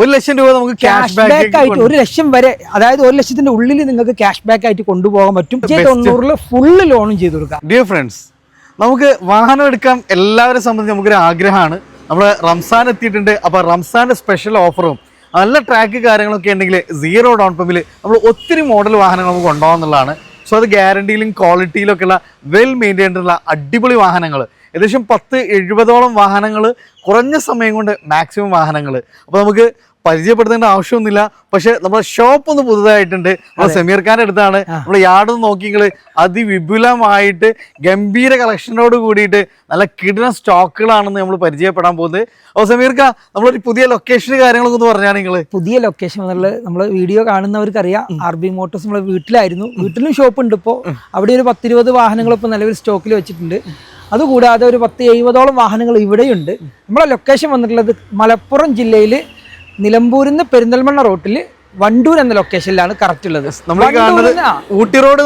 ഒരു ലക്ഷം രൂപ നമുക്ക് ക്യാഷ് ബാക്ക് ആയിട്ട് ഒരു ലക്ഷം വരെ അതായത് ഒരു ലക്ഷത്തിന്റെ ഉള്ളിൽ നിങ്ങൾക്ക് ക്യാഷ് ബാക്ക് ആയിട്ട് കൊണ്ടുപോകാൻ പറ്റും. തൊണ്ണൂറിൽ ഫുള്ള് ലോണും ചെയ്ത് കൊടുക്കാം. ഡിയർ ഫ്രണ്ട്സ് നമുക്ക് വാഹനം എടുക്കാൻ എല്ലാവരെ സംബന്ധിച്ച് നമുക്കൊരു ആഗ്രഹമാണ്. നമ്മൾ റംസാൻ എത്തിയിട്ടുണ്ട്. അപ്പോൾ റംസാന്റെ സ്പെഷ്യൽ ഓഫറും നല്ല ട്രാക്ക് കാര്യങ്ങളൊക്കെ ഉണ്ടെങ്കിൽ സീറോ ഡൗൺ പേയ്മെന്റിൽ നമ്മൾ ഒത്തിരി മോഡൽ വാഹനങ്ങൾ നമുക്ക് ഉണ്ടാവുന്നുള്ളതാണ് സോ അത് ഗ്യാരണ്ടിയിലും ക്വാളിറ്റിയിലൊക്കെ ഒക്കെയുള്ള വെൽ മെയിന്റൈൻഡുള്ള അടിപൊളി വാഹനങ്ങൾ ഏകദേശം പത്ത് എഴുപതോളം വാഹനങ്ങൾ കുറഞ്ഞ സമയം കൊണ്ട് മാക്സിമം വാഹനങ്ങൾ അപ്പോൾ നമുക്ക് പരിചയപ്പെടുത്തേണ്ട ആവശ്യമൊന്നുമില്ല. പക്ഷെ നമ്മുടെ ഷോപ്പ് ഒന്ന് പുതുതായിട്ടുണ്ട്. നമ്മുടെ സമീർ ഖാന്റെ അടുത്താണ്. നമ്മുടെ യാർഡ് നോക്കിയെങ്കിൽ അതിവിപുലമായിട്ട് ഗംഭീര കളക്ഷനോട് കൂടിയിട്ട് നല്ല കിടന സ്റ്റോക്കുകളാണെന്ന് നമ്മൾ പരിചയപ്പെടാൻ പോകുന്നത്. അപ്പോൾ സമീർ ഖാ നമ്മളൊരു പുതിയ ലൊക്കേഷൻ കാര്യങ്ങളൊക്കെ ഒന്ന് പറഞ്ഞാൽ നിങ്ങൾ പുതിയ ലൊക്കേഷൻ എന്നുള്ളത് നമ്മൾ വീഡിയോ കാണുന്നവർക്കറിയാം. ആർ ബി മോട്ടോഴ്സ് നമ്മളെ വീട്ടിലായിരുന്നു. വീട്ടിലും ഷോപ്പ് ഉണ്ട് ഇപ്പോൾ അവിടെ ഒരു പത്തിരുപത് വാഹനങ്ങളിപ്പോൾ നിലവിൽ സ്റ്റോക്കിൽ വെച്ചിട്ടുണ്ട്. അതുകൂടാതെ ഒരു പത്ത് എഴുപതോളം വാഹനങ്ങൾ ഇവിടെയുണ്ട്. നമ്മളെ ലൊക്കേഷൻ വന്നിട്ടുള്ളത് മലപ്പുറം ജില്ലയിൽ നിലമ്പൂരിൽ നിന്ന് പെരിന്തൽമണ്ണ റോട്ടിൽ വണ്ടൂർ എന്ന ലൊക്കേഷനിലാണ് കറക്റ്റ് ഉള്ളത്. ഊട്ടി റോഡ്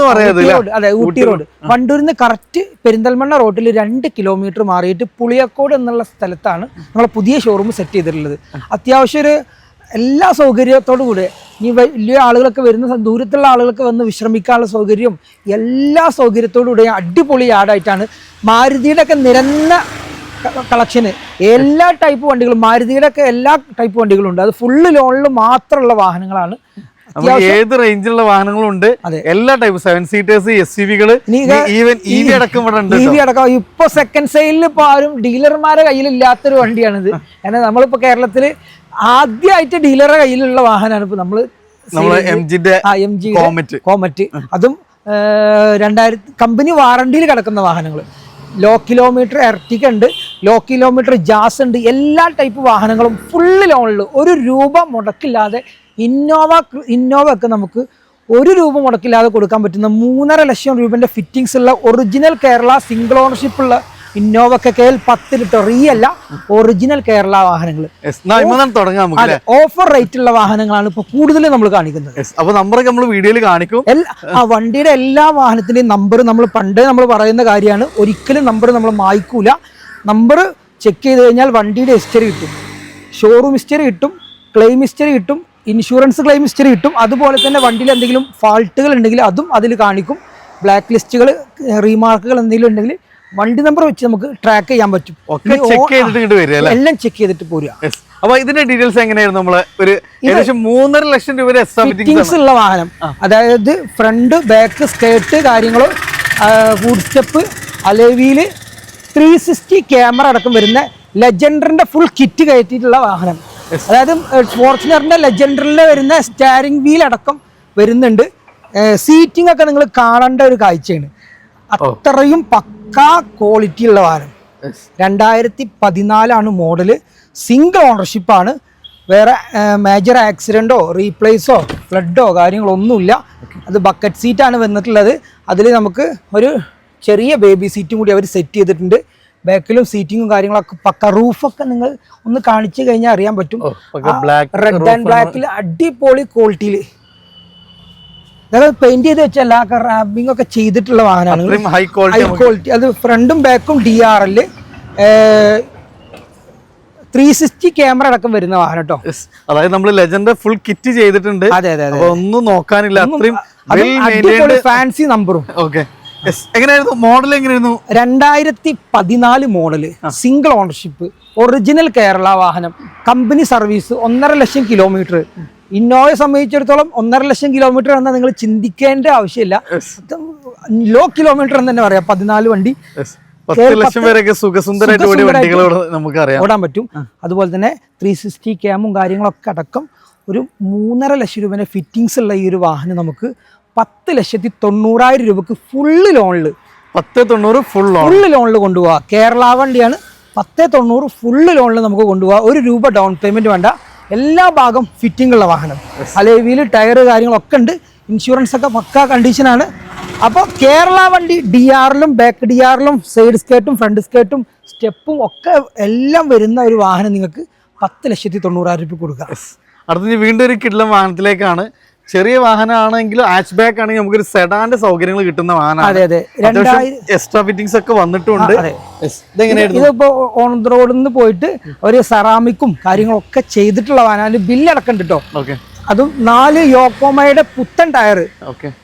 അതെ ഊട്ടി റോഡ് വണ്ടൂരിൽ നിന്ന് കറക്റ്റ് പെരിന്തൽമണ്ണ റോഡിൽ രണ്ട് കിലോമീറ്റർ മാറിയിട്ട് പുളിയക്കോട് എന്നുള്ള സ്ഥലത്താണ് നമ്മളെ പുതിയ ഷോറൂം സെറ്റ് ചെയ്തിട്ടുള്ളത്. അത്യാവശ്യം ഒരു എല്ലാ സൗകര്യത്തോടു കൂടെ ഇനി വലിയ ആളുകളൊക്കെ വരുന്ന ദൂരത്തുള്ള ആളുകളൊക്കെ വന്ന് വിശ്രമിക്കാനുള്ള സൗകര്യവും എല്ലാ സൗകര്യത്തോടു കൂടെ അടിപൊളി യാർഡായിട്ടാണ് മാരുതിയുടെ ഒക്കെ നിരന്ന കളക്ഷന് എല്ലാ ടൈപ്പ് വണ്ടികളും മാരുതിയുടെ ഒക്കെ എല്ലാ ടൈപ്പ് വണ്ടികളും ഉണ്ട്. അത് ഫുള്ള് ലോണിൽ മാത്രമുള്ള വാഹനങ്ങളാണ്. ഏത് റേഞ്ചിലുള്ള വാഹനങ്ങളും ഉണ്ട് എല്ലാ type seven seaters S U വികൾ അടക്കം ഇവിടെ വി അടക്കം. ഇപ്പൊ സെക്കൻഡ് സെയിലിൽ ഇപ്പൊ ആരും ഡീലർമാരെ കയ്യിൽ ഇല്ലാത്തൊരു വണ്ടിയാണിത്. കാരണം നമ്മളിപ്പോ കേരളത്തിൽ ആദ്യമായിട്ട് ഡീലറുടെ കയ്യിലുള്ള വാഹനമാണ് ഇപ്പൊ നമ്മൾ എം ജി കോമറ്റ്. അതും രണ്ടായിരത്തി കമ്പനി വാറണ്ടിയിൽ കിടക്കുന്ന വാഹനങ്ങൾ ലോ കിലോമീറ്റർ എർട്ടിക്ക ഉണ്ട് ലോ കിലോമീറ്റർ ജാസ് ഉണ്ട് എല്ലാ ടൈപ്പ് വാഹനങ്ങളും ഫുള്ള് ലോണിൽ ഒരു രൂപ മുടക്കില്ലാതെ ഇന്നോവ ഇന്നോവ ഒക്കെ നമുക്ക് ഒരു രൂപ മുടക്കില്ലാതെ കൊടുക്കാൻ പറ്റുന്ന മൂന്നര ലക്ഷം രൂപന്റെ ഫിറ്റിങ്സ് ഉള്ള ഒറിജിനൽ കേരള സിംഗിൾ ഓണർഷിപ്പ് ഉള്ള ഇന്നോവ കെയിൽ പത്ത് ലിറ്റർ റീ അല്ല ഒറിജിനൽ കേരള വാഹനങ്ങൾ ഓഫർ റേറ്റ് ഉള്ള വാഹനങ്ങളാണ് ഇപ്പൊ കൂടുതൽ നമ്മൾ കാണിക്കുന്നത്. അപ്പൊ നമ്പറൊക്കെ നമ്മൾ വീഡിയോയിൽ കാണിക്കും. ആ വണ്ടിയുടെ എല്ലാ വാഹനത്തിന്റെയും നമ്പർ നമ്മൾ പണ്ടേ നമ്മൾ പറയുന്ന കാര്യമാണ്. ഒരിക്കലും നമ്പർ നമ്മൾ മായ്ക്കൂല. നമ്പർ ചെക്ക് ചെയ്ത് കഴിഞ്ഞാൽ വണ്ടിയുടെ ഹിസ്റ്ററി കിട്ടും. ഷോറൂം ഹിസ്റ്ററി കിട്ടും ക്ലെയിം ഹിസ്റ്ററി കിട്ടും ഇൻഷുറൻസ് ക്ലെയിം ഹിസ്റ്ററി കിട്ടും. അതുപോലെ തന്നെ വണ്ടിയിൽ എന്തെങ്കിലും ഫാൾട്ടുകൾ ഉണ്ടെങ്കിൽ അതും അതിൽ കാണിക്കും. ബ്ലാക്ക് ലിസ്റ്റുകൾ റീമാർക്കുകൾ എന്തെങ്കിലും ഉണ്ടെങ്കിൽ വണ്ടി നമ്പർ വെച്ച് നമുക്ക് ട്രാക്ക് ചെയ്യാൻ പറ്റും. എല്ലാം ചെക്ക് ചെയ്തിട്ട് പോരുക. അപ്പൊ ഇതിന്റെ ഡീറ്റെയിൽസ് എങ്ങനെയായിരുന്നു നമ്മൾ? ഒരു ഏകദേശം മൂന്നര ലക്ഷം രൂപ ഉള്ള വാഹനം. അതായത് ഫ്രണ്ട് ബാക്ക് സ്കേർട്ട് കാര്യങ്ങൾ ഫുഡ് സ്റ്റെപ്പ് അലവിയിൽ ത്രീ സിക്സ്റ്റി ക്യാമറ അടക്കം വരുന്ന ലെജൻഡറിന്റെ ഫുൾ കിറ്റ് കയറ്റിയിട്ടുള്ള വാഹനം. അതായത് ഫോർച്യൂണറിന്റെ ലെജൻഡറിൽ വരുന്ന സ്റ്റാരിംഗ് വീൽ അടക്കം വരുന്നുണ്ട്. സീറ്റിംഗ് ഒക്കെ നിങ്ങൾ കാണേണ്ട ഒരു കാഴ്ചയാണ്. അത്രയും പക്കാ ക്വാളിറ്റി ഉള്ള വാഹനം രണ്ടായിരത്തി പതിനാലാണ് മോഡൽ സിംഗിൾ ഓണർഷിപ്പ് ആണ്. വേറെ മേജർ ആക്സിഡന്റോ റീപ്ലേസോ ഫ്ലഡോ കാര്യങ്ങളൊന്നുമില്ല. അത് ബക്കറ്റ് സീറ്റാണ് വന്നിട്ടുള്ളത്. അതിൽ നമുക്ക് ഒരു ചെറിയ ബേബി സീറ്റും കൂടി അവർ സെറ്റ് ചെയ്തിട്ടുണ്ട്. ബാക്കിലും സീറ്റിങ്ങും കാര്യങ്ങളൊക്കെ പക്ക റൂഫൊക്കെ നിങ്ങൾ ഒന്ന് കാണിച്ചു കഴിഞ്ഞാൽ അറിയാൻ പറ്റും. റെഡ് ആൻഡ് ബ്ലാക്കിൽ അടിപൊളി ക്വാളിറ്റിയിൽ പെയിന്റ് ചെയ്ത് വെച്ചല്ല റാബിംഗ് ഒക്കെ ചെയ്തിട്ടുള്ള വാഹനമാണ്. ഹൈ ക്വാളിറ്റി അത് ഫ്രണ്ടും ബാക്കും D R L three sixty camera അടക്കം വരുന്ന വാഹനം കേട്ടോ അതായത് നമ്മൾ ലെജൻഡ് ഫുൾ കിറ്റ് ചെയ്തിട്ടുണ്ട്. അതെ അതെ അതെ ഒന്നും നോക്കാനില്ല. അത്രയും ഫാൻസി നമ്പറും ഓക്കെ എങ്ങനെയായിരുന്നു? മോഡൽ എങ്ങനെയായിരുന്നു? രണ്ടായിരത്തി പതിനാല് model single ownership original Kerala വാഹനം. കമ്പനി സർവീസ് ഒന്നര ലക്ഷം കിലോമീറ്റർ ഇന്നോവയെ സംബന്ധിച്ചിടത്തോളം ഒന്നര ലക്ഷം കിലോമീറ്റർ എന്നാൽ നിങ്ങൾ ചിന്തിക്കേണ്ട ആവശ്യമില്ല. ലോ കിലോമീറ്റർ എന്ന് തന്നെ പറയാം. പതിനാല് വണ്ടി. പത്ത് ലക്ഷം വരെയൊക്കെ സുഖസുന്ദരമായിട്ട് ഓടിയ നമുക്കറിയാം. ഓടാൻ പറ്റും. അതുപോലെ തന്നെ ത്രീ സിക്സ്റ്റി ക്യാമും കാര്യങ്ങളൊക്കെ അടക്കം ഒരു മൂന്നര ലക്ഷം രൂപേന്റെ ഫിറ്റിങ്സ് ഉള്ള ഈ ഒരു വാഹനം നമുക്ക് പത്ത് ലക്ഷത്തി തൊണ്ണൂറായിരം രൂപക്ക് ഫുള്ള് ലോണിൽ പത്ത് തൊണ്ണൂറ് ഫുൾ ഫുള്ള് ലോണിൽ കൊണ്ടുപോകാം കേരള വണ്ടിയാണ് പത്ത് തൊണ്ണൂറ് ഫുള്ള് ലോണിൽ നമുക്ക് കൊണ്ടുപോകാം ഒരു രൂപ ഡൗൺ പേയ്മെന്റ് വേണ്ട. എല്ലാ ഭാഗം ഫിറ്റിംഗ് ഉള്ള വാഹനം അലേവിയിൽ ടയർ കാര്യങ്ങളൊക്കെ ഉണ്ട്. ഇൻഷുറൻസ് ഒക്കെ പക്കാ കണ്ടീഷനാണ് അപ്പോൾ കേരള വണ്ടി ഡി ആറിലും ബാക്ക് ഡി ആറിലും സൈഡ് സ്കേർട്ടും ഫ്രണ്ട് സ്കേർട്ടും സ്റ്റെപ്പും ഒക്കെ എല്ലാം വരുന്ന ഒരു വാഹനം നിങ്ങൾക്ക് പത്ത് ലക്ഷത്തി തൊണ്ണൂറായിരം രൂപ കൊടുക്കാം. അടുത്ത വീണ്ടും ഒരു കിടിലം വാഹനത്തിലേക്കാണ്. ചെറിയ വാഹനമാണെങ്കിൽ ഹാച്ച് ബാക്ക് ആണെങ്കിൽ നമുക്കൊരു സെഡാന്റെ സൗകര്യങ്ങൾ കിട്ടുന്ന വാഹനമാണ്. എക്സ്ട്രാ ഫിറ്റിംഗ്സ് ഒക്കെ വന്നിട്ടുണ്ട്. ഇതിപ്പോ ഓൺ റോഡിൽ നിന്ന് പോയിട്ട് ഒരു സെറാമിക്കും കാര്യങ്ങളൊക്കെ ചെയ്തിട്ടുള്ള വാഹനം. അതിന്റെ ബില്ല് അടക്കം കേട്ടോ അതും നാല് യോക്കോമയുടെ പുത്തൻ ടയർ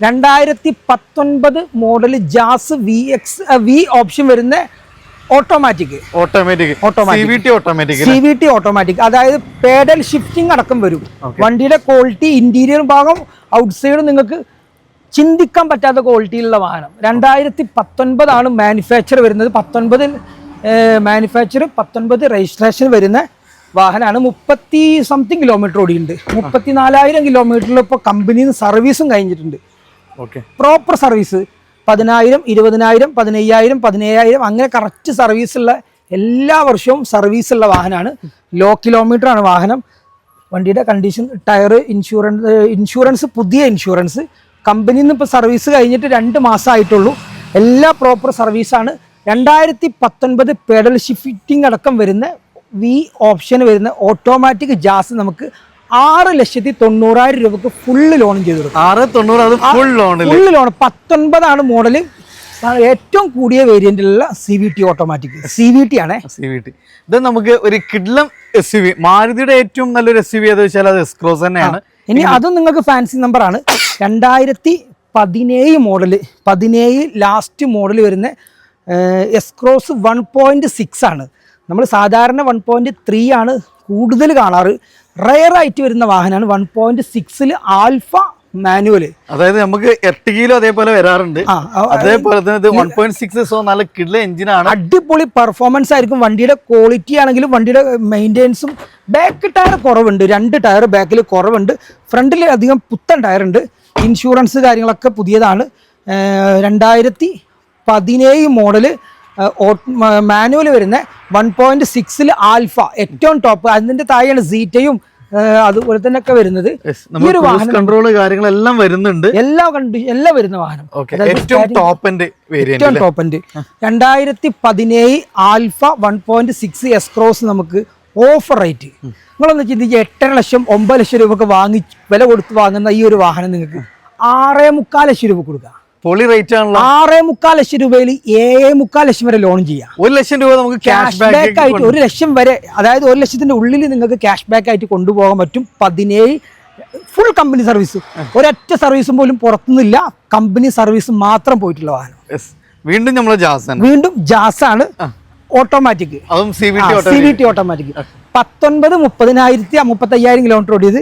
രണ്ടായിരത്തി പത്തൊൻപത് model Jazz V X V option വരുന്ന automatic automatic automatic C V T automatic അതായത് പേഡൽ ഷിഫ്റ്റിംഗ് അടക്കം വരും. വണ്ടിയുടെ ക്വാളിറ്റി ഇന്റീരിയർ ഭാഗം ഔട്ട്സൈഡും നിങ്ങൾക്ക് ചിന്തിക്കാൻ പറ്റാത്ത ക്വാളിറ്റിയിലുള്ള വാഹനം. രണ്ടായിരത്തി പത്തൊൻപതാണ് മാനുഫാക്ചർ വരുന്നത്. പത്തൊൻപതിൽ മാനുഫാക്ചർ പത്തൊൻപത് രജിസ്ട്രേഷൻ വരുന്ന വാഹനമാണ്. മുപ്പത്തി സംതിങ് കിലോമീറ്റർ ഓടിയുണ്ട് മുപ്പത്തി നാലായിരം കിലോമീറ്ററിൽ ഇപ്പോൾ കമ്പനിയിൽ നിന്ന് സർവീസും കഴിഞ്ഞിട്ടുണ്ട്. ഓക്കെ പ്രോപ്പർ സർവീസ് പതിനായിരം ഇരുപതിനായിരം പതിനയ്യായിരം പതിനേഴായിരം അങ്ങനെ കറക്റ്റ് സർവീസുള്ള എല്ലാ വർഷവും സർവീസുള്ള വാഹനമാണ്. ലോ കിലോമീറ്റർ ആണ് വാഹനം. വണ്ടിയുടെ കണ്ടീഷൻ ടയർ ഇൻഷുറൻസ് ഇൻഷുറൻസ് പുതിയ ഇൻഷുറൻസ് കമ്പനിയിൽ നിന്ന് ഇപ്പോൾ സർവീസ് കഴിഞ്ഞിട്ട് രണ്ട് മാസമായിട്ടുള്ളൂ എല്ലാ പ്രോപ്പർ സർവീസാണ് രണ്ടായിരത്തി പത്തൊൻപത് പെഡൽ ഷിഫ്റ്റിംഗ് അടക്കം വരുന്ന വി ഓപ്ഷൻ വരുന്ന ഓട്ടോമാറ്റിക് ജാസ് നമുക്ക് ആറ് ലക്ഷത്തി തൊണ്ണൂറായിരം രൂപക്ക് ഫുള്ള് ലോണും ചെയ്തു കൊടുക്കും. ആറ് തൊണ്ണൂറ് അത് ഫുൾ ലോണിൽ ഫുള്ള് ലോൺ പത്തൊൻപതാണ് മോഡൽ ഏറ്റവും കൂടിയ വേരിയന്റിലുള്ള C V T automatic C V T ആണ്. സി വി ടി ഇത് നമുക്ക് ഒരു കിഡ്ലം എസ് യു വി മാരുതിയുടെ ഏറ്റവും നല്ലൊരു എസ് യു വി ഏതെന്ന് വെച്ചാൽ അത് എസ്ക്രോസ് തന്നെയാണ്. ഇനി അതും നിങ്ങൾക്ക് ഫാൻസി നമ്പറാണ് രണ്ടായിരത്തി പതിനേഴ് മോഡൽ പതിനേഴ് ലാസ്റ്റ് മോഡൽ വരുന്ന S cross one point six ആണ്. നമ്മൾ സാധാരണ വൺ പോയിന്റ് ത്രീ ആണ് കൂടുതൽ കാണാറ്. റയർ ആയിട്ട് വരുന്ന വാഹനമാണ് വൺ പോയിന്റ് സിക്സിൽ ആൽഫ മാനുവൽ അതായത് നമുക്ക് എർട്ടിഗയിലും അതേപോലെ വരാറുണ്ട്. അതേപോലെ തന്നെ വൺ പോയിന്റ് സിക്സ് സോ നല്ല കിഡ്ല എഞ്ചിനാണ് അടിപൊളി പെർഫോമൻസ് ആയിരിക്കും വണ്ടിയുടെ ക്വാളിറ്റി ആണെങ്കിലും വണ്ടിയുടെ മെയിന്റെനൻസും ബാക്ക് ടയർ കുറവുണ്ട്. രണ്ട് ടയർ ബാക്കിൽ കുറവുണ്ട്. ഫ്രണ്ടിൽ അധികം പുത്തൻ ടയർ ഉണ്ട്. ഇൻഷുറൻസ് കാര്യങ്ങളൊക്കെ പുതിയതാണ്. രണ്ടായിരത്തി പതിനേഴ് മോഡൽ മാനുവൽ വരുന്ന വൺ പോയിന്റ് സിക്സിൽ ആൽഫ ഏറ്റവും ടോപ്പ് അതിന്റെ താഴെയാണ് സീറ്റയും അതുപോലെ തന്നെ ഒക്കെ വരുന്നത് ഈ ഒരു വാഹനം കൺട്രോൾ കാര്യങ്ങളെല്ലാം വരുന്നുണ്ട്. എല്ലാ കണ്ടു എല്ലാം വരുന്ന വാഹനം. ഏറ്റവും ടോപ്പ് ഏറ്റവും ടോപ്പ് രണ്ടായിരത്തി പതിനേഴ് Alpha one point six S Cross നമുക്ക് ഓഫർ റേറ്റ് നിങ്ങളൊന്ന് ചിന്തിക്കുക എട്ടര ലക്ഷം ഒമ്പത് ലക്ഷം രൂപക്ക് വാങ്ങി വില കൊടുത്ത് വാങ്ങുന്ന ഈ ഒരു വാഹനം നിങ്ങൾക്ക് ആറേ മുക്കാൽ ലക്ഷം രൂപ കൊടുക്കാം. പൊളി റേറ്റ് ആണല്ലോ. ആറേ മുക്കാൽ ലക്ഷം രൂപയിൽ ഏഴേ മുക്കാൽ ലക്ഷം വരെ ലോൺ ചെയ്യാം. ഒരു ലക്ഷം രൂപ നമുക്ക് ക്യാഷ് ബാക്ക് ആയിട്ട് ഒരു ലക്ഷം വരെ അതായത് ഒരു ലക്ഷത്തിന്റെ ഉള്ളിൽ നിങ്ങൾക്ക് ക്യാഷ് ബാക്ക് ആയിട്ട് കൊണ്ടുപോകാൻ പറ്റും. പതിനേഴ് ഫുൾ കമ്പനി സർവീസ് ഒരൊറ്റ സർവീസും പോലും പുറത്തുനിന്നില്ല. കമ്പനി സർവീസ് മാത്രം പോയിട്ടുള്ള വാഹനം. വീണ്ടും നമ്മൾ ജാസൻ വീണ്ടും ജാസ് ആണ് automatic C V T automatic പത്തൊൻപത് മുപ്പതിനായിരത്തി മുപ്പത്തയ്യായിരം കിലോമീറ്റർ ഓടിയത്.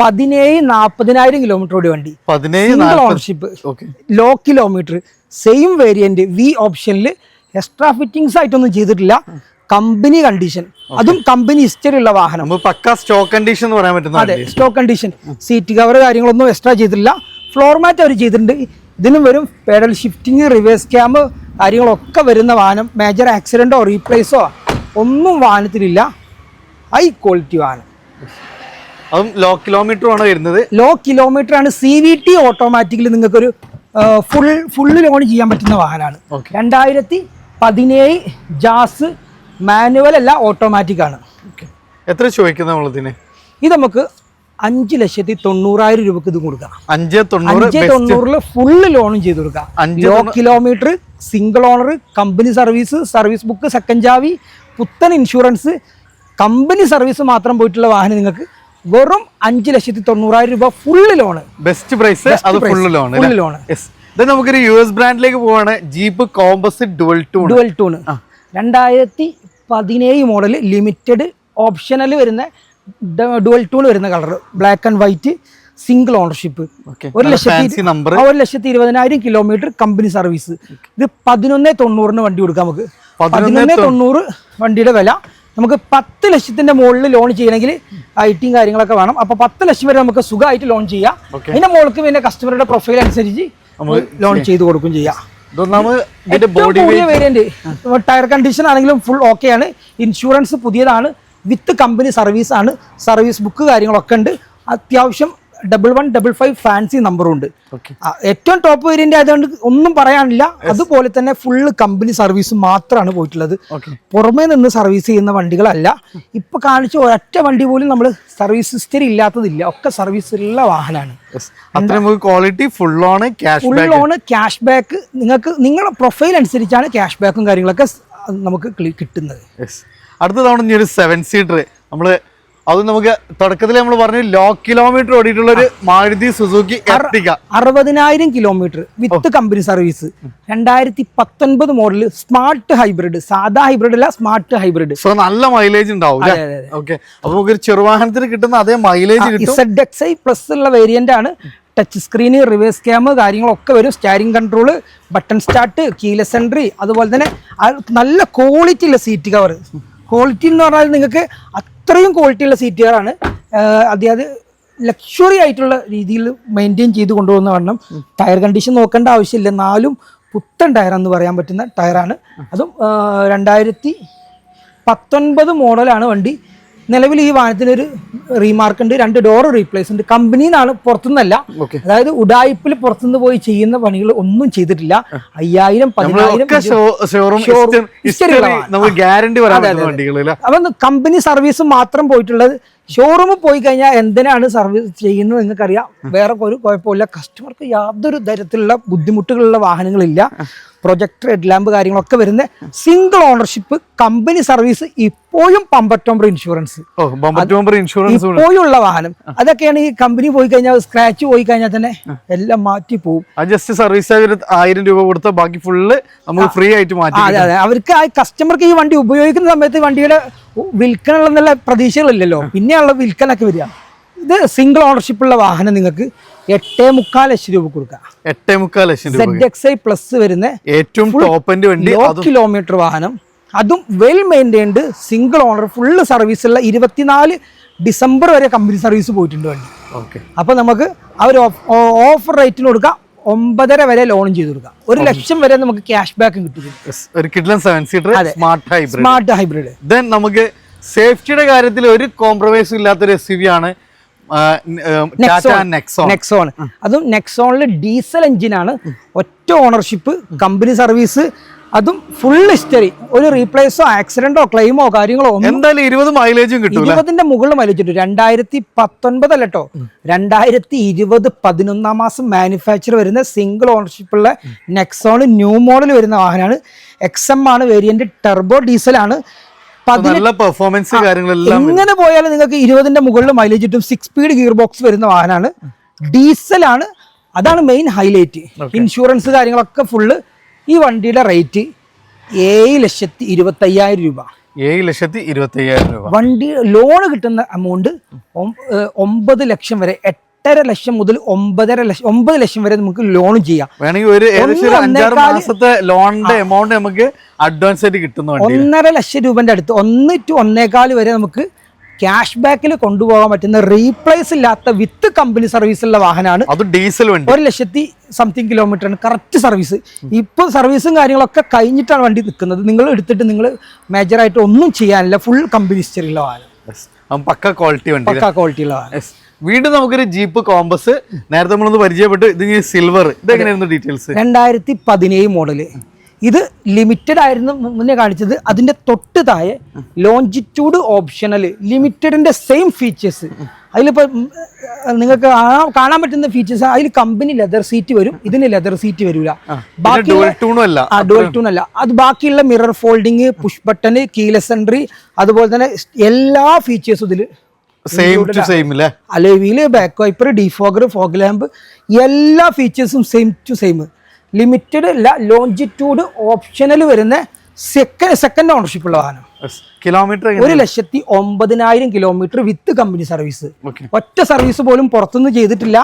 പതിനേഴ് നാൽപ്പതിനായിരം കിലോമീറ്റർ ഓടി വണ്ടി. Single ownership low kilometre same variant V ഓപ്ഷനിൽ എക്സ്ട്രാ ഫിറ്റിംഗ്സ് ആയിട്ടൊന്നും ചെയ്തിട്ടില്ല. കമ്പനി കണ്ടീഷൻ അതും കമ്പനി ഹിസ്റ്ററി ഉള്ള വാഹനം. പക്ക സ്റ്റോക്ക് കണ്ടീഷൻ എന്ന് പറയാൻ പറ്റുന്ന അതെ സ്റ്റോക്ക് കണ്ടീഷൻ സീറ്റ് കവർ കാര്യങ്ങളൊന്നും എക്സ്ട്രാ ചെയ്തിട്ടില്ല. ഫ്ലോർ മാറ്റ് അവർ ചെയ്തിട്ടുണ്ട്. ഇതിനും വരും പേഡൽ ഷിഫ്റ്റിംഗ് റിവേഴ്സ് ക്യാമ്പ് കാര്യങ്ങളൊക്കെ വരുന്ന വാഹനം. മേജർ ആക്സിഡന്റോ റീപ്ലേസോ ഒന്നും വാഹനത്തിലില്ല. ഹൈ ക്വാളിറ്റി വാഹനം. അതും ലോ കിലോമീറ്റർ ആണ് വരുന്നത്. ലോ കിലോമീറ്റർ ആണ് സി വി ടി ഓട്ടോമാറ്റിക്കലി നിങ്ങൾക്കൊരു ഫുൾ ഫുള്ള് ലോൺ ചെയ്യാൻ പറ്റുന്ന വാഹനമാണ്. രണ്ടായിരത്തി പതിനേഴ് ജാസ് മാനുവൽ അല്ല ഓട്ടോമാറ്റിക് ആണ്. എത്ര ചോദിക്കുന്നത് നമ്മളിതിന്? ഇത് നമുക്ക് അഞ്ച് ലക്ഷത്തി തൊണ്ണൂറായിരം രൂപക്ക് ഇത് കൊടുക്കാം. അഞ്ച് തൊണ്ണൂറിൽ ഫുള്ള് ലോണും ചെയ്ത് കൊടുക്കാം. അഞ്ച് low kilometre single owner company service service book second ചാവി പുത്തൻ ഇൻഷുറൻസ് കമ്പനി സർവീസ് മാത്രം പോയിട്ടുള്ള വാഹനം നിങ്ങൾക്ക് വെറും അഞ്ച് ലക്ഷത്തി തൊണ്ണൂറായിരം രൂപ ഫുള്ള് ലോണ് ബെസ്റ്റ് പ്രൈസ് അത്. ഫുള്ള് ലോൺ ഫുള്ള് ലോൺ നമുക്കൊരു യു എസ് ബ്രാൻഡിലേക്ക് പോവാണ്. ജീപ്പ് കോമ്പസിറ്റ് ഡുവൽ ടൂൺ ഡുവൽ ടൂൺ രണ്ടായിരത്തി പതിനേഴ് മോഡൽ ലിമിറ്റഡ് ഓപ്ഷനൽ വരുന്ന ഡുവൽ ടൂൺ വരുന്ന colour black and white single ownership. ഒരു ലക്ഷത്തി ഒരു ലക്ഷത്തി ഇരുപതിനായിരം കിലോമീറ്റർ കമ്പനി സർവീസ് ഇത് പതിനൊന്ന് തൊണ്ണൂറിന് വണ്ടി കൊടുക്കാം നമുക്ക്. പതിനൊന്ന് തൊണ്ണൂറ് വണ്ടിയുടെ വില നമുക്ക് പത്ത് ലക്ഷത്തിന്റെ മുകളിൽ ലോൺ ചെയ്യണമെങ്കിൽ ഐ ടിയും കാര്യങ്ങളൊക്കെ വേണം. അപ്പൊ പത്ത് ലക്ഷം വരെ നമുക്ക് സുഖമായിട്ട് ലോൺ ചെയ്യാം. അതിന്റെ മുകൾക്ക് പിന്നെ കസ്റ്റമറുടെ പ്രൊഫൈൽ അനുസരിച്ച് ലോൺ ചെയ്ത് കൊടുക്കും ചെയ്യാം. വേരിയന്റ് ടയർ കണ്ടീഷൻ ആണെങ്കിലും ഫുൾ ഓക്കെ ആണ്. ഇൻഷുറൻസ് പുതിയതാണ്. വിത്ത് കമ്പനി സർവീസ് ആണ്. സർവീസ് ബുക്ക് കാര്യങ്ങളൊക്കെ ഉണ്ട്. അത്യാവശ്യം double one double five fancy നമ്പറും ഉണ്ട്. ഏറ്റവും ടോപ്പ് വേരിയന്റ് ആയതുകൊണ്ട് ഒന്നും പറയാനില്ല. അതുപോലെ തന്നെ ഫുള്ള് കമ്പനി സർവീസ് മാത്രമാണ് പോയിട്ടുള്ളത്. പുറമേ നിന്ന് സർവീസ് ചെയ്യുന്ന വണ്ടികളല്ല. ഇപ്പൊ കാണിച്ച ഒരൊറ്റ വണ്ടി പോലും നമ്മൾ സർവീസ് ഹിസ്റ്ററി ഇല്ലാത്തതില്ല. ഒക്കെ സർവീസ് ഉള്ള വാഹനമാണ്. Quality full on full on cash back നിങ്ങൾക്ക് നിങ്ങളുടെ പ്രൊഫൈൽ അനുസരിച്ചാണ് ക്യാഷ് ബാക്കും കാര്യങ്ങളൊക്കെ നമുക്ക് കിട്ടുന്നത്. അടുത്ത തവണ ഒരു സെവൻ സീറ്റർ നമ്മൾ അത് നമുക്ക് തുടക്കത്തിൽ നമ്മൾ പറഞ്ഞു ലോ കിലോമീറ്റർ ഓടിയിട്ടുള്ള ഒരു മാരുതി സുസുക്കി എർട്ടിക അറുപതിനായിരം കിലോമീറ്റർ വിത്ത് കമ്പനി സർവീസ് രണ്ടായിരത്തി പത്തൊൻപത് മോഡൽ സ്മാർട്ട് ഹൈബ്രിഡ് സാധാ ഹൈബ്രിഡ് അല്ല സ്മാർട്ട് ഹൈബ്രിഡ് സോ നല്ല മൈലേജ് ഉണ്ടാവും ഓക്കെ അപ്പൊ നമുക്ക് ഒരു ചെറുവാഹനത്തിന് കിട്ടുന്ന അതേ മൈലേജ് പ്ലസ് ഉള്ള വേരിയന്റ് ആണ്. ടച്ച് സ്ക്രീന് റിവേഴ്സ് ക്യാമ് കാര്യങ്ങളൊക്കെ വരും. Steering control button start keyless entry അതുപോലെ തന്നെ നല്ല ക്വാളിറ്റി ഉള്ള സീറ്റ് കവർ ക്വാളിറ്റി എന്ന് പറഞ്ഞാൽ നിങ്ങൾക്ക് അത്രയും ക്വാളിറ്റിയുള്ള സീറ്റുകളാണ് അതായത് ലക്ഷറി ആയിട്ടുള്ള രീതിയിൽ മെയിന്റെയിൻ ചെയ്ത് കൊണ്ടുപോകുന്ന വണ്ണം. ടയർ കണ്ടീഷൻ നോക്കേണ്ട ആവശ്യമില്ല. എന്നാലും പുത്തൻ ടയർ എന്ന് പറയാൻ പറ്റുന്ന ടയറാണ് അതും രണ്ടായിരത്തി പത്തൊൻപത് മോഡലാണ് വണ്ടി. നിലവിൽ ഈ വാഹനത്തിന് ഒരു റീമാർക്ക് ഉണ്ട് രണ്ട് ഡോർ റീപ്ലേസ് ഉണ്ട്. കമ്പനിയിൽ നിന്നാണ് പുറത്തുനിന്നല്ല. അതായത് ഉഡായിപ്പിൽ പുറത്തുനിന്ന് പോയി ചെയ്യുന്ന പണികൾ ഒന്നും ചെയ്തിട്ടില്ല. അയ്യായിരം പതിനായിരം ഗ്യാരണ്ടി അപ്പം കമ്പനി സർവീസ് മാത്രം പോയിട്ടുള്ളത് ഷോറൂമിൽ പോയി കഴിഞ്ഞാൽ എന്തിനാണ് സർവീസ് ചെയ്യുന്നത് നിങ്ങൾക്കറിയാം. വേറെ ഒരു കുഴപ്പമില്ല. കസ്റ്റമർക്ക് യാതൊരു തരത്തിലുള്ള ബുദ്ധിമുട്ടുകളുള്ള വാഹനങ്ങളില്ല. പ്രൊജക്ടർ ഹെഡ് ലാമ്പ് കാര്യങ്ങളൊക്കെ വരുന്ന സിംഗിൾ ഓണർഷിപ്പ് കമ്പനി സർവീസ് ഇപ്പോഴും പമ്പറ്റോംബർ ഇൻഷുറൻസ് ഇൻഷുറൻസ് ഇപ്പോഴും ഉള്ള വാഹനം. അതൊക്കെയാണ് ഈ കമ്പനി പോയി കഴിഞ്ഞാൽ സ്ക്രാച്ച് പോയി കഴിഞ്ഞാൽ തന്നെ എല്ലാം മാറ്റി പോകും ജസ്റ്റ് സർവീസ് ആയിരം രൂപ കൊടുത്ത ബാക്കി ഫുള്ള് നമുക്ക് ഫ്രീ ആയിട്ട് മാറ്റി അതെ അതെ. അവർക്ക് ആ കസ്റ്റമർക്ക് ഈ വണ്ടി ഉപയോഗിക്കുന്ന സമയത്ത് വണ്ടിയുടെ വിൽക്കനുള്ള പ്രതീക്ഷകളില്ലല്ലോ. പിന്നെയുള്ള വിൽക്കാനൊക്കെ വരിക. ഇത് സിംഗിൾ ഓണർഷിപ്പ് ഉള്ള വാഹനം നിങ്ങൾക്ക് എട്ടേ മുക്കാൽ ലക്ഷം രൂപ കൊടുക്കാം. എട്ടേ മുക്കാൽ ലക്ഷം സെഡ് എക്സ് ഐ പ്ലസ് വരുന്ന ഏറ്റവും ടോപ്പ് വണ്ടി കിലോമീറ്റർ വാഹനം. അതും well maintained single owner full service ഉള്ള ഇരുപത്തിനാല് ഡിസംബർ വരെ കമ്പനി സർവീസ് പോയിട്ടുണ്ട് വണ്ടി. ഓക്കെ അപ്പോൾ നമുക്ക് അവർ ഓഫർ റേറ്റിന് കൊടുക്കാം. ഒമ്പതര വരെ ലോൺ ചെയ്ത് കൊടുക്കാം ഒരു ലക്ഷം വരെ നമുക്ക് ക്യാഷ് ബാക്കും കിട്ടും. Seven seater smart hybrid smart hybrid then നമുക്ക് സേഫ്റ്റിയുടെ കാര്യത്തിൽ ഒരു കോംപ്രമൈസും ഇല്ലാത്തൊരു എസ് യു വി ആണ് നെക്സോൺ അതും നെക്സോണിൽ ഡീസൽ എഞ്ചിനാണ് ഒറ്റ ഓണർഷിപ്പ് കമ്പനി സർവീസ് അതും ഫുൾ ഹിസ്റ്ററി ഒരു റീപ്ലേസോ ആക്സിഡന്റോ ക്ലെയിമോ കാര്യങ്ങളോ എന്തായാലും ഇരുപത് മൈലേജും കിട്ടും ഇരുപതിന്റെ മുകളിൽ മൈലേജ് കിട്ടും രണ്ടായിരത്തി പത്തൊൻപതല്ല കേട്ടോ രണ്ടായിരത്തി ഇരുപത് പതിനൊന്നാം മാസം മാനുഫാക്ചർ വരുന്ന സിംഗിൾ ഓണർഷിപ്പ് ഉള്ള നെക്സോൺ ന്യൂ മോഡൽ വരുന്ന വാഹനമാണ്. എക്സ് എം ആണ് വേരിയന്റ് ടെർബോ ഡീസലാണ് ആണ്. നല്ല പെർഫോമൻസ് കാര്യങ്ങളെല്ലാം എങ്ങനെ പോയാലും നിങ്ങൾക്ക് ഇരുപതിന്റെ മുകളിൽ മൈലേജ് കിട്ടും. സിക്സ് സ്പീഡ് ഗിയർ ബോക്സ് വരുന്ന വാഹനമാണ്. ഡീസലാണ് അതാണ് മെയിൻ ഹൈലൈറ്റ് ഇൻഷുറൻസ് കാര്യങ്ങളൊക്കെ ഫുള്ള് ഈ വണ്ടിയുടെ റേറ്റ് ഏഴ് ലക്ഷത്തി ഇരുപത്തി അയ്യായിരം രൂപ. ഏഴ് ലക്ഷത്തി ഇരുപത്തി അയ്യായിരം രൂപ. വണ്ടി ലോൺ കിട്ടുന്ന എമൗണ്ട് ഒമ്പത് ലക്ഷം വരെ എട്ടര ലക്ഷം മുതൽ ഒമ്പതര ലക്ഷം ഒമ്പത് ലക്ഷം വരെ നമുക്ക് ലോൺ ചെയ്യാം. വേണമെങ്കിൽ ഒരു അഞ്ചാറ് മാസത്തെ ലോണിന്റെ എമൗണ്ട് നമുക്ക് അഡ്വാൻസ് ആയിട്ട് കിട്ടുന്ന ഒന്നര ലക്ഷം രൂപന്റെ അടുത്ത് ഒന്ന് ടു ഒന്നേകാൽ വരെ നമുക്ക് ക്യാഷ് ബാക്കിൽ കൊണ്ടുപോകാൻ പറ്റുന്ന റീപ്ലേസ് ഇല്ലാത്ത വിത്ത് കമ്പനി സർവീസുള്ള വാഹനമാണ്. അത് ഡീസൽ വണ്ടി. ഒരു ലക്ഷത്തി സംതിങ് കിലോമീറ്ററാണ് കറക്റ്റ് സർവീസ് ഇപ്പോൾ സർവീസും കാര്യങ്ങളൊക്കെ കഴിഞ്ഞിട്ടാണ് വണ്ടി നിൽക്കുന്നത്. നിങ്ങൾ എടുത്തിട്ട് നിങ്ങൾ മേജറായിട്ട് ഒന്നും ചെയ്യാനില്ല. ഫുൾ കമ്പനി ഹിസ്റ്ററിയുള്ള വാഹനം. പക്ക ക്വാളിറ്റി വണ്ടി പക്കാ ക്വാളിറ്റിയുള്ള വാഹനം. വീണ്ടും നമുക്കൊരു ജീപ്പ് കോമ്പസ് നേരത്തെ നമ്മളൊന്ന് പരിചയപ്പെട്ടു. ഇത് സിൽവർ ഇത് എങ്ങനെയായിരുന്നു ഡീറ്റെയിൽസ് രണ്ടായിരത്തി പതിനേഴ് മോഡൽ ഇത് ലിമിറ്റഡ് ആയിരുന്നു മുന്നേ കാണിച്ചത്. അതിന്റെ തൊട്ട് താഴെ ലോഞ്ചിറ്റ്യൂഡ് ഓപ്ഷണൽ ലിമിറ്റഡിന്റെ സെയിം ഫീച്ചേഴ്സ് അതിലിപ്പോ നിങ്ങൾക്ക് കാണാൻ- പറ്റുന്ന ഫീച്ചേഴ്സ് അതിൽ കമ്പനി ലെതർ സീറ്റ് വരും ഇതിന് ലെതർ സീറ്റ് വരില്ല ബാക്കി അല്ല. ആ ഡുവൽ ടൂൺ അല്ല. അത് ബാക്കിയുള്ള mirror folding push button keyless entry അതുപോലെ തന്നെ എല്ലാ ഫീച്ചേഴ്സും ഇതിൽ സെയിം ടു സെയിം അല്ലേ back wiper defogger fog lamp എല്ലാ ഫീച്ചേഴ്സും സെയിം ടു സെയിം ലിമിറ്റഡ് അല്ല ലോഞ്ചിറ്റ്യൂഡ് ഓപ്ഷനൽ വരുന്ന സെക്കൻഡ് സെക്കൻഡ് ഓണർഷിപ്പ് ഉള്ള വാഹനം. കിലോമീറ്റർ ഒരു ലക്ഷത്തി ഒമ്പതിനായിരം കിലോമീറ്റർ വിത്ത് കമ്പനി സർവീസ് ഒറ്റ സർവീസ് പോലും പുറത്തുനിന്ന് ചെയ്തിട്ടില്ല.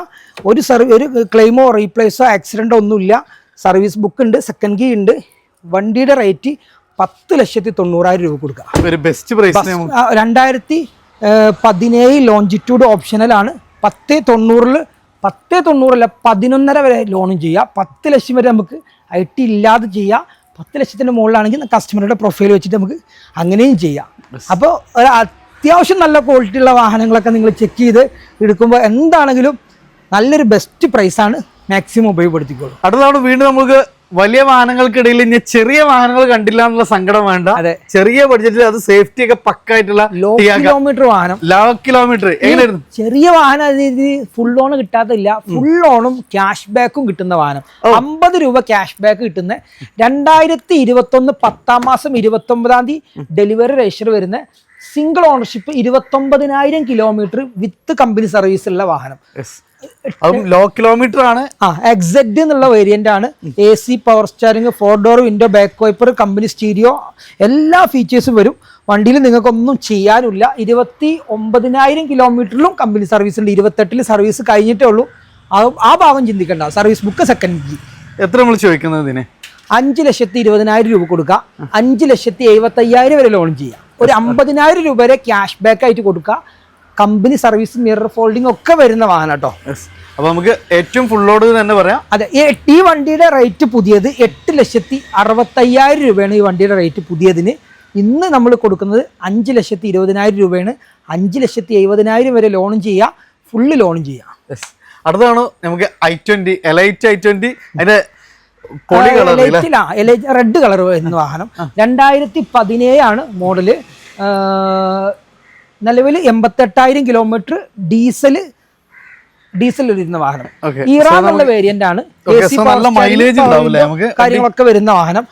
ഒരു സർവീ ഒരു ക്ലെയിമോ റീപ്ലേസോ ആക്സിഡന്റോ ഒന്നുമില്ല. സർവീസ് ബുക്ക് ഉണ്ട് സെക്കൻഡ് കീ ഉണ്ട്. വണ്ടിയുടെ റേറ്റ് പത്ത് ലക്ഷത്തി തൊണ്ണൂറായിരം രൂപ കൊടുക്കുക. ഒരു ബെസ്റ്റ് പ്രൈസ് രണ്ടായിരത്തി പതിനേഴ് ലോഞ്ചിറ്റ്യൂഡ് ഓപ്ഷനലാണ് പത്ത് തൊണ്ണൂറിൽ പത്ത് തൊണ്ണൂറല്ല പതിനൊന്നര വരെ ലോണും ചെയ്യാം. പത്ത് ലക്ഷം വരെ നമുക്ക് ഐ ടി ഇല്ലാതെ ചെയ്യാം. പത്ത് ലക്ഷത്തിന്റെ മുകളിലാണെങ്കിൽ കസ്റ്റമറുടെ പ്രൊഫൈൽ വെച്ചിട്ട് നമുക്ക് അങ്ങനെയും ചെയ്യാം. അപ്പോൾ ഒരു അത്യാവശ്യം നല്ല ക്വാളിറ്റി ഉള്ള വാഹനങ്ങളൊക്കെ നിങ്ങൾ ചെക്ക് ചെയ്ത് എടുക്കുമ്പോൾ എന്താണെങ്കിലും നല്ലൊരു ബെസ്റ്റ് പ്രൈസാണ് മാക്സിമം ഉപയോഗപ്പെടുത്തിക്കോളൂ. അടുത്ത തവണ വീണ്ടും നമുക്ക് വലിയ വാഹനങ്ങൾക്കിടയിൽ ഇനി ചെറിയ വാഹനങ്ങൾ കണ്ടില്ല എന്നുള്ള സങ്കടം വേണ്ട. അതെ. ചെറിയ ബഡ്ജറ്റിൽ അത് സേഫ്റ്റി ഒക്കെ പക്കായിട്ടുള്ള ലോ കിലോമീറ്റർ വാഹനം. ലോ കിലോമീറ്റർ എങ്ങനെയായിരുന്നു? ചെറിയ വാഹനം അതിന് ഫുൾ ലോൺ കിട്ടാത്തില്ല. ഫുൾ ലോണും ക്യാഷ് ബാക്കും കിട്ടുന്ന വാഹനം. അമ്പത് രൂപ ക്യാഷ് ബാക്ക് കിട്ടുന്ന രണ്ടായിരത്തി ഇരുപത്തി ഒന്ന് പത്താം മാസം ഇരുപത്തി ഒമ്പതാം തീയതി ഡെലിവറി രജിസ്റ്റർ വരുന്ന സിംഗിൾ ഓണർഷിപ്പ് ഇരുപത്തൊമ്പതിനായിരം കിലോമീറ്റർ വിത്ത് കമ്പനി സർവീസ് ഉള്ള വാഹനം. ലോ കിലോമീറ്റർ ആണ്. ആ എക്സെഡ് എന്നുള്ള വേരിയന്റ് ആണ്. A C power steering four door window back wiper company stereo എല്ലാ ഫീച്ചേഴ്സും വരും. വണ്ടിയിൽ നിങ്ങൾക്കൊന്നും ചെയ്യാനില്ല. ഇരുപത്തി ഒമ്പതിനായിരം കിലോമീറ്ററിലും കമ്പനി സർവീസ് ഉണ്ട്. ഇരുപത്തെട്ടിൽ സർവീസ് കഴിഞ്ഞിട്ടേ ഉള്ളൂ. ആ ഭാഗം ചിന്തിക്കണ്ട. സർവീസ് ബുക്ക് സെക്കൻഡ് എത്ര നമ്മൾ ചോദിക്കുന്നത് ഇതിന്? അഞ്ച് ലക്ഷത്തി ഇരുപതിനായിരം രൂപ കൊടുക്കുക. അഞ്ച് ലക്ഷത്തി എഴുപത്തി അയ്യായിരം വരെ ലോൺ ചെയ്യാം. ഒരു അമ്പതിനായിരം രൂപ വരെ ക്യാഷ് ബാക്ക് ആയിട്ട് കൊടുക്കുക. കമ്പനി സർവീസ് മിറർ ഫോൾഡിംഗ് ഒക്കെ വരുന്ന വാഹനം കേട്ടോ. അപ്പൊ നമുക്ക് ഏറ്റവും ഫുൾ ലോഡ് തന്നെ പറയാം. അതെ ഈ വണ്ടിയുടെ റേറ്റ് പുതിയത് എട്ട് ലക്ഷത്തി അറുപത്തയ്യായിരം രൂപയാണ് ഈ വണ്ടിയുടെ റേറ്റ് പുതിയതിന്. ഇന്ന് നമ്മൾ കൊടുക്കുന്നത് അഞ്ച് ലക്ഷത്തി ഇരുപതിനായിരം രൂപയാണ്. അഞ്ച് ലക്ഷത്തി എഴുപതിനായിരം വരെ ലോണും ചെയ്യാം. ഫുള്ള് ലോണും ചെയ്യാം. അടുത്താണ് നമുക്ക് i twenty elite i twenty അതിന്റെ റെഡ് കളർ വരുന്ന വാഹനം. രണ്ടായിരത്തി പതിനേഴാണ് മോഡൽ നിലവിൽ എൺപത്തെട്ടായിരം കിലോമീറ്റർ ഡീസൽ ഡീസൽ വരുന്ന വാഹനം. ഇറാൻ എന്നുള്ള വേരിയന്റ് ആണ്. നമുക്ക്? കാര്യങ്ങളൊക്കെ വരുന്ന വാഹനം.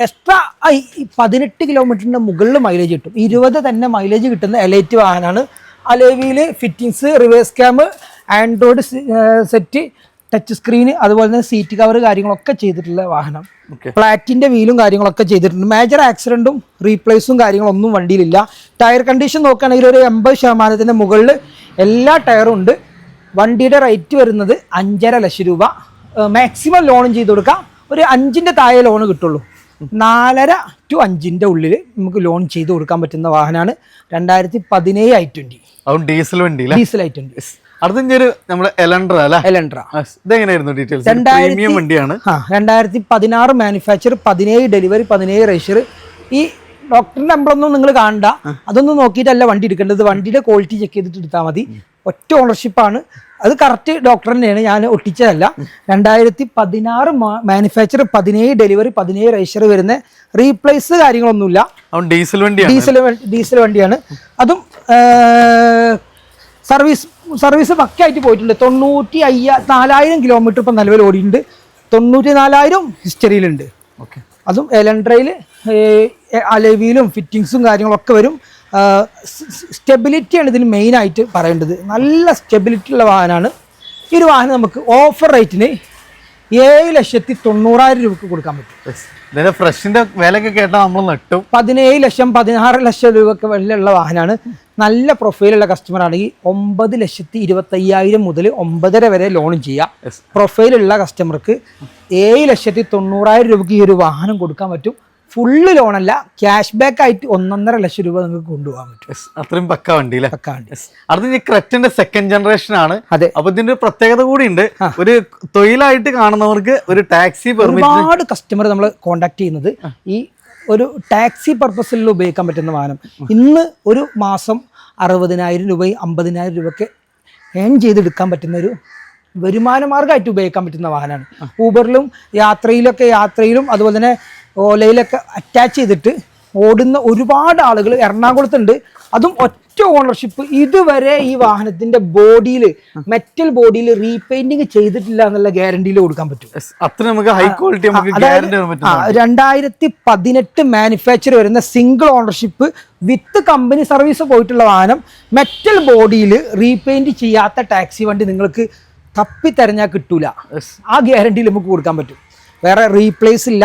എക്സ്ട്രാ പതിനെട്ട് കിലോമീറ്ററിന്റെ മുകളിൽ മൈലേജ് കിട്ടും. ഇരുപത് തന്നെ മൈലേജ് കിട്ടുന്ന എലൈറ്റ് വാഹനമാണ്. അലേവിയിൽ fittings reverse cam Android set touch screen അതുപോലെ തന്നെ സീറ്റ് കവർ കാര്യങ്ങളൊക്കെ ചെയ്തിട്ടുള്ള വാഹനം. ഫ്ലാറ്റിന്റെ വീലും കാര്യങ്ങളൊക്കെ ചെയ്തിട്ടുണ്ട്. മേജർ ആക്സിഡന്റും റീപ്ലേസും കാര്യങ്ങളൊന്നും വണ്ടിയിലില്ല. ടയർ കണ്ടീഷൻ നോക്കുകയാണെങ്കിൽ ഒരു എൺപത് ശതമാനത്തിന്റെ മുകളിൽ എല്ലാ ടയറും ഉണ്ട്. വണ്ടിയുടെ റേറ്റ് വരുന്നത് അഞ്ചര ലക്ഷം രൂപ. മാക്സിമം ലോണും ചെയ്ത് കൊടുക്കാം. ഒരു അഞ്ചിന്റെ താഴെ ലോൺ കിട്ടുള്ളൂ. നാലര ടു അഞ്ചിന്റെ ഉള്ളിൽ നമുക്ക് ലോൺ ചെയ്ത് കൊടുക്കാൻ പറ്റുന്ന വാഹനമാണ് രണ്ടായിരത്തി പതിനേഴ് ഐ ട്വന്റി ഡീസൽ വണ്ടി ഡീസൽ ഐ ട്വന്റി അടുത്ത ഇനി നമ്മുടെ എലൻഡ്ര അല്ലേ എലൻഡ്ര. ഇതെങ്ങനെയായിരുന്നു ഡീറ്റെയിൽസ് പ്രീമിയം വണ്ടിയാണ്. രണ്ടായിരത്തി പതിനാറ് മാനുഫാക്ചർ പതിനേഴ് ഡെലിവറി പതിനേഴ് രജിസ്റ്റർ ഈ ഡോക്ടറിന്റെ നമ്പറൊന്നും നിങ്ങൾ കാണണ്ട. അതൊന്നും നോക്കിയിട്ടല്ല വണ്ടി എടുക്കേണ്ടത്. വണ്ടിയുടെ ക്വാളിറ്റി ചെക്ക് ചെയ്തിട്ട് എടുത്താൽ മതി. ഒറ്റ ഓണർഷിപ്പാണ് അത് കറക്റ്റ് ഡോക്ടർ തന്നെയാണ്. ഞാൻ ഒട്ടിച്ചതല്ല. രണ്ടായിരത്തി പതിനാറ് മാനുഫാക്ചർ പതിനേഴ് ഡെലിവറി പതിനേഴ് രജിസ്റ്റർ വരുന്ന റീപ്ലേസ് കാര്യങ്ങളൊന്നുമില്ല. ഡീസൽ വണ്ടിയാണ്. ഡീസൽ ഡീസൽ വണ്ടിയാണ്. അതും സർവീസ് സർവീസ് പക്കയായിട്ട് പോയിട്ടുണ്ട്. തൊണ്ണൂറ്റി അയ്യ നാലായിരം കിലോമീറ്റർ ഇപ്പം നിലവിൽ ഓടിയിട്ടുണ്ട്. തൊണ്ണൂറ്റി നാലായിരം ഹിസ്റ്ററിയിലുണ്ട്. ഓക്കെ. അതും എലൻട്രയിൽ അലവിയിലും ഫിറ്റിങ്സും കാര്യങ്ങളൊക്കെ വരും. സ്റ്റെബിലിറ്റിയാണ് ഇതിന് മെയിനായിട്ട് പറയേണ്ടത്. നല്ല സ്റ്റെബിലിറ്റി ഉള്ള വാഹനമാണ്. ഈ ഒരു വാഹനം നമുക്ക് ഓഫർ റേറ്റിന് ഏഴ് ലക്ഷത്തി തൊണ്ണൂറായിരം രൂപക്ക് കൊടുക്കാൻ പറ്റും. ഇതിന്റെ ഫ്രഷിന്റെ വിലയൊക്കെ കേട്ടാൽ നമ്മൾ നട്ടും പതിനേഴ് ലക്ഷം പതിനാറ് ലക്ഷം രൂപയൊക്കെ വിലയുള്ള വാഹനമാണ് നല്ല പ്രൊഫൈലുള്ള കസ്റ്റമർ ആണെങ്കിൽ ഒമ്പത് ലക്ഷത്തി ഇരുപത്തയ്യായിരം മുതൽ ഒമ്പതര വരെ ലോണും ചെയ്യാം. പ്രൊഫൈലുള്ള കസ്റ്റമർക്ക് ഏഴ് ലക്ഷത്തി തൊണ്ണൂറായിരം രൂപയ്ക്ക് ഈ ഒരു വാഹനം കൊടുക്കാൻ പറ്റും. ഫുള്ള് ലോണല്ല ക്യാഷ് ബാക്ക് ആയിട്ട് ഒന്നൊന്നര ലക്ഷം രൂപ നിങ്ങൾക്ക് കൊണ്ടുപോകാൻ പറ്റും. അത്രയും പക്ക വണ്ടി അല്ലേ? പക്കാ വണ്ടി. അടുത്ത ക്രെറ്റിന്റെ സെക്കൻഡ് ജനറേഷൻ ആണ്. അതെ. അപ്പൊ ഇതിന്റെ ഒരു പ്രത്യേകത കൂടി ഉണ്ട്. ഒരു തൊഴിലായിട്ട് കാണുന്നവർക്ക് ഒരു ടാക്സി ഒരുപാട് കസ്റ്റമർ നമ്മൾ കോണ്ടാക്ട് ചെയ്യുന്നത് ഈ ഒരു ടാക്സി പർപ്പസിൽ ഉപയോഗിക്കാൻ പറ്റുന്ന വാഹനം. ഇന്ന് ഒരു മാസം അറുപതിനായിരം രൂപയും അമ്പതിനായിരം രൂപയ്ക്ക് ഏൺ ചെയ്തെടുക്കാൻ പറ്റുന്ന ഒരു വരുമാന മാർഗമായിട്ട് ഉപയോഗിക്കാൻ പറ്റുന്ന വാഹനമാണ്. ഊബറിലും യാത്രയിലൊക്കെ യാത്രയിലും അതുപോലെ തന്നെ ഓലയിലൊക്കെ അറ്റാച്ച് ചെയ്തിട്ട് ഓടുന്ന ഒരുപാട് ആളുകൾ എറണാകുളത്തുണ്ട്. അതും ഒറ്റ ഓണർഷിപ്പ് ഇതുവരെ ഈ വാഹനത്തിന്റെ ബോഡിയിൽ മെറ്റൽ ബോഡിയിൽ റീപെയിന്റിങ് ചെയ്തിട്ടില്ല എന്നുള്ള ഗ്യാരണ്ടിയിൽ കൊടുക്കാൻ പറ്റും. അത്ര നമുക്ക് ഹൈ ക്വാളിറ്റി രണ്ടായിരത്തി പതിനെട്ട് മാനുഫാക്ചർ വരുന്ന single ownership with company service പോയിട്ടുള്ള വാഹനം മെറ്റൽ ബോഡിയിൽ റീപെയിന്റ് ചെയ്യാത്ത ടാക്സി വണ്ടി നിങ്ങൾക്ക് തപ്പി തെരഞ്ഞാൽ കിട്ടൂല ആ ഗ്യാരണ്ടിയിൽ നമുക്ക് കൊടുക്കാൻ പറ്റും. വേറെ റീപ്ലേസ് ഇല്ല.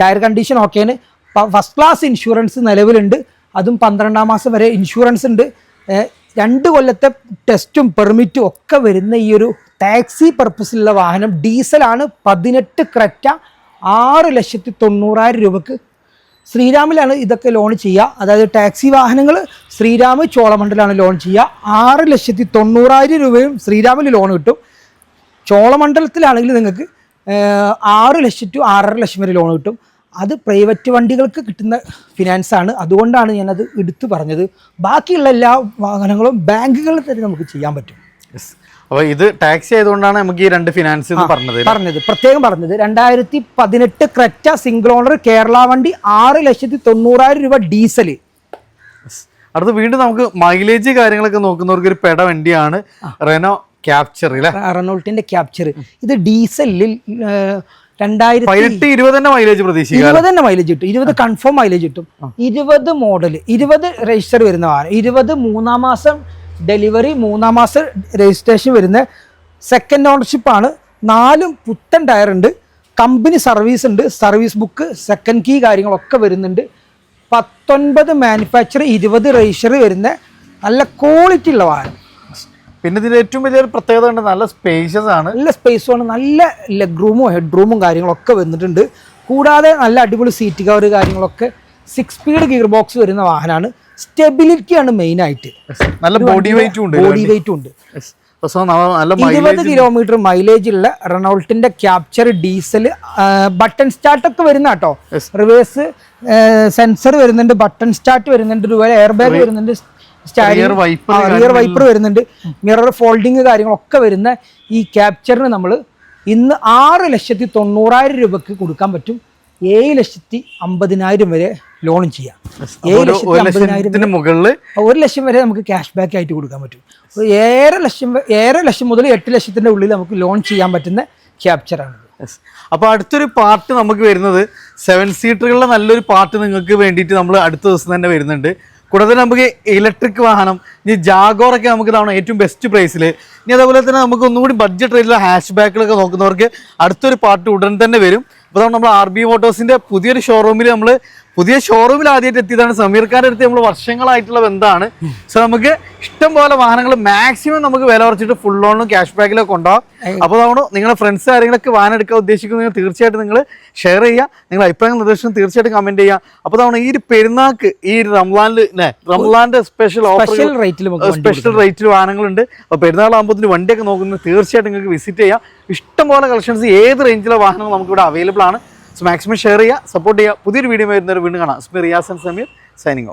ടയർ കണ്ടീഷൻ ഓക്കെയാണ് ഫസ്റ്റ് ക്ലാസ് ഇൻഷുറൻസ് നിലവിലുണ്ട്. അതും പന്ത്രണ്ടാം മാസം വരെ ഇൻഷുറൻസ് ഉണ്ട്. രണ്ട് കൊല്ലത്തെ ടെസ്റ്റും പെർമിറ്റും ഒക്കെ വരുന്ന ഈ ഒരു ടാക്സി പർപ്പസിലുള്ള വാഹനം ഡീസലാണ് പതിനെട്ട് ക്രറ്റ ആറ് ലക്ഷത്തി തൊണ്ണൂറായിരം രൂപക്ക്. ശ്രീരാമിലാണ് ഇതൊക്കെ ലോൺ ചെയ്യുക. അതായത് ടാക്സി വാഹനങ്ങൾ ശ്രീരാം ചോളമണ്ഡലാണ് ലോൺ ചെയ്യുക. ആറ് ലക്ഷത്തി തൊണ്ണൂറായിരം രൂപയും ശ്രീരാമിൽ ലോൺ കിട്ടും. ചോളമണ്ഡലത്തിലാണെങ്കിൽ നിങ്ങൾക്ക് ആറ് ലക്ഷം ടു ആറര ലക്ഷം വരെ ലോൺ കിട്ടും. അത് പ്രൈവറ്റ് വണ്ടികൾക്ക് കിട്ടുന്ന ഫിനാൻസ് ആണ്. അതുകൊണ്ടാണ് ഞാനത് എടുത്തു പറഞ്ഞത്. ബാക്കിയുള്ള എല്ലാ വാഹനങ്ങളും ബാങ്കുകളിൽ തന്നെ നമുക്ക് ചെയ്യാൻ പറ്റും. അപ്പോൾ ഇത് ടാക്സി ആയതുകൊണ്ടാണ് നമുക്ക് ഈ രണ്ട് ഫിനാൻസ് പറഞ്ഞത് പറഞ്ഞത്. പ്രത്യേകം പറഞ്ഞത്. രണ്ടായിരത്തി പതിനെട്ട് ക്രെറ്റ സിംഗിൾ ഓണർ കേരള വണ്ടി ആറ് ലക്ഷത്തി തൊണ്ണൂറായിരം രൂപ ഡീസൽ അടുത്ത് വീണ്ടും നമുക്ക് മൈലേജ് കാര്യങ്ങളൊക്കെ നോക്കുന്നവർക്ക് ഒരു പെട വണ്ടിയാണ് റെനോ ക്യാപ്ചർ റണോൾട്ടിന്റെ ക്യാപ്ചർ ഇത് ഡീസലിൽ രണ്ടായിരത്തി പതിനെട്ട് ഇരുപത് തന്നെ മൈലേജ് പ്രതീക്ഷിക്കുക ഇരുപത് തന്നെ മൈലേജ് കിട്ടും. ഇരുപത് കൺഫേം മൈലേജ് കിട്ടും. ഇരുപത് മോഡൽ ഇരുപത് രജിസ്റ്റർ വരുന്ന വാഹനം ഇരുപത് മൂന്നാം മാസം ഡെലിവറി മൂന്നാം മാസം രജിസ്ട്രേഷൻ വരുന്ന സെക്കൻഡ് ഓണർഷിപ്പ് ആണ്. നാലും പുത്തൻ ടയർ ഉണ്ട്. കമ്പനി സർവീസ് ഉണ്ട്. സർവീസ് ബുക്ക് സെക്കൻഡ് കീ കാര്യങ്ങളൊക്കെ വരുന്നുണ്ട്. പത്തൊൻപത് മാനുഫാക്ചർ ഇരുപത് രജിസ്റ്റർ വരുന്ന നല്ല ക്വാളിറ്റി ഉള്ള വാഹനം. പിന്നെ ഇതിന്റെ ഏറ്റവും വലിയൊരു പ്രത്യേകത ഉണ്ട് നല്ല സ്പേഷ്യസ് ആണ്. നല്ല സ്പേസും ആണ്. നല്ല ലെഗ് റൂമും ഹെഡ് റൂമും കാര്യങ്ങളൊക്കെ വന്നിട്ടുണ്ട്. കൂടാതെ നല്ല അടിപൊളി സീറ്റ് കവർ കാര്യങ്ങളൊക്കെ. സിക്സ് സ്പീഡ് ഗിയർ ബോക്സ് വരുന്ന വാഹനമാണ്. സ്റ്റെബിലിറ്റിയാണ് മെയിൻ ആയിട്ട്. നല്ല ബോഡി വെയിറ്റും ഉണ്ട് ബോഡി വെയിറ്റും ഉണ്ട്. ഇരുപത് കിലോമീറ്റർ മൈലേജ് ഉള്ള റെനോൾട്ടിന്റെ ക്യാപ്ചർ ഡീസൽ ബട്ടൺ സ്റ്റാർട്ട് ഒക്കെ വരുന്ന കേട്ടോ. റിവേഴ്സ് സെൻസർ വരുന്നുണ്ട് ബട്ടൺ സ്റ്റാർട്ട് വരുന്നുണ്ട് എയർ ബാഗ് വരുന്നുണ്ട്. റിയർ വൈപ്പർ വരുന്നുണ്ട്. മിറർ ഫോൾഡിങ് കാര്യങ്ങളൊക്കെ വരുന്ന ഈ ക്യാപ്ചറിന് നമ്മൾ ഇന്ന് ആറ് ലക്ഷത്തി തൊണ്ണൂറായിരം രൂപക്ക് കൊടുക്കാൻ പറ്റും. ഏഴ് ലക്ഷത്തി അമ്പതിനായിരം വരെ ലോൺ ചെയ്യാം. ഏഴ് ലക്ഷത്തി അമ്പതിനായിരം മുകളിൽ ഒരു ലക്ഷം വരെ നമുക്ക് ക്യാഷ് ബാക്ക് ആയിട്ട് കൊടുക്കാൻ പറ്റും. ഏഴര ലക്ഷം ഏഴര ലക്ഷം മുതൽ എട്ട് ലക്ഷത്തിന്റെ ഉള്ളിൽ നമുക്ക് ലോൺ ചെയ്യാൻ പറ്റുന്ന ക്യാപ്ചറാണ് അപ്പോൾ അടുത്തൊരു പാർട്ട് നമുക്ക് വരുന്നത് സെവൻ സീറ്ററുകളുടെ നല്ലൊരു പാർട്ട് നിങ്ങൾക്ക് വേണ്ടിയിട്ട് നമ്മൾ അടുത്ത ദിവസം തന്നെ വരുന്നുണ്ട്. കൂടാതെ നമുക്ക് ഇലക്ട്രിക് വാഹനം. ഇനി ജാഗോറൊക്കെ നമുക്ക് തവണ ഏറ്റവും ബെസ്റ്റ് പ്രൈസിൽ ഇനി അതേപോലെ തന്നെ നമുക്ക് ഒന്നുകൂടി ബഡ്ജറ്റ് റേറ്റിലെ ഹാഷ് ബാക്കിലൊക്കെ നോക്കുന്നവർക്ക് അടുത്തൊരു പാർട്ട് ഉടൻ തന്നെ വരും. അപ്പോൾ നമ്മൾ ആർ ബി മോട്ടോഴ്സിന്റെ പുതിയൊരു ഷോറൂമിൽ നമ്മൾ പുതിയ ഷോറൂമിൽ ആദ്യമായിട്ട് എത്തിയതാണ്. സമീർ ഖാന്റെ അടുത്ത് നമ്മൾ വർഷങ്ങളായിട്ടുള്ള ബന്ധമാണ്. സോ നമുക്ക് ഇഷ്ടം പോലെ വാഹനങ്ങൾ മാക്സിമം നമുക്ക് വില കുറച്ചിട്ട് ഫുൾ ലോണും ക്യാഷ് ബാക്കിലൊക്കെ ഉണ്ടാവും അപ്പോൾ അതാണ് നിങ്ങളുടെ ഫ്രണ്ട്സ് ആരെങ്കിലൊക്കെ വാഹനം എടുക്കാൻ ഉദ്ദേശിക്കുന്നത് തീർച്ചയായിട്ടും നിങ്ങൾ ഷെയർ ചെയ്യുക. നിങ്ങൾ അഭിപ്രായം നിർദ്ദേശം തീർച്ചയായിട്ടും കമന്റ് ചെയ്യുക. അപ്പോൾ അതാണ് ഈ ഒരു പെരുന്നാക്ക് ഈ റംലാനിൽ റംലാന്റെ സ്പെഷ്യൽ ഓഫർ സ്പെഷ്യൽ റേറ്റിൽ വാഹനങ്ങളുണ്ട്. അപ്പോൾ പെരുന്നാളാകുമ്പോൾ വണ്ടിയൊക്കെ നോക്കുന്നത് തീർച്ചയായിട്ടും നിങ്ങൾക്ക് വിസിറ്റ് ചെയ്യാം. ഇഷ്ടംപോലെ കളക്ഷൻസ് ഏത് റേഞ്ചിലെ വാഹനങ്ങൾ നമുക്കിവിടെ അവൈലബിൾ ആണ്. സോ മാക്സിമം ഷെയർ ചെയ്യുക സപ്പോർട്ട് ചെയ്യുക. പുതിയൊരു വീഡിയോ വരുന്നവർ വീണ്ടും കാണാം. സ്മി റിയാസൻ സമീർ സൈനിങ് ഓഫ്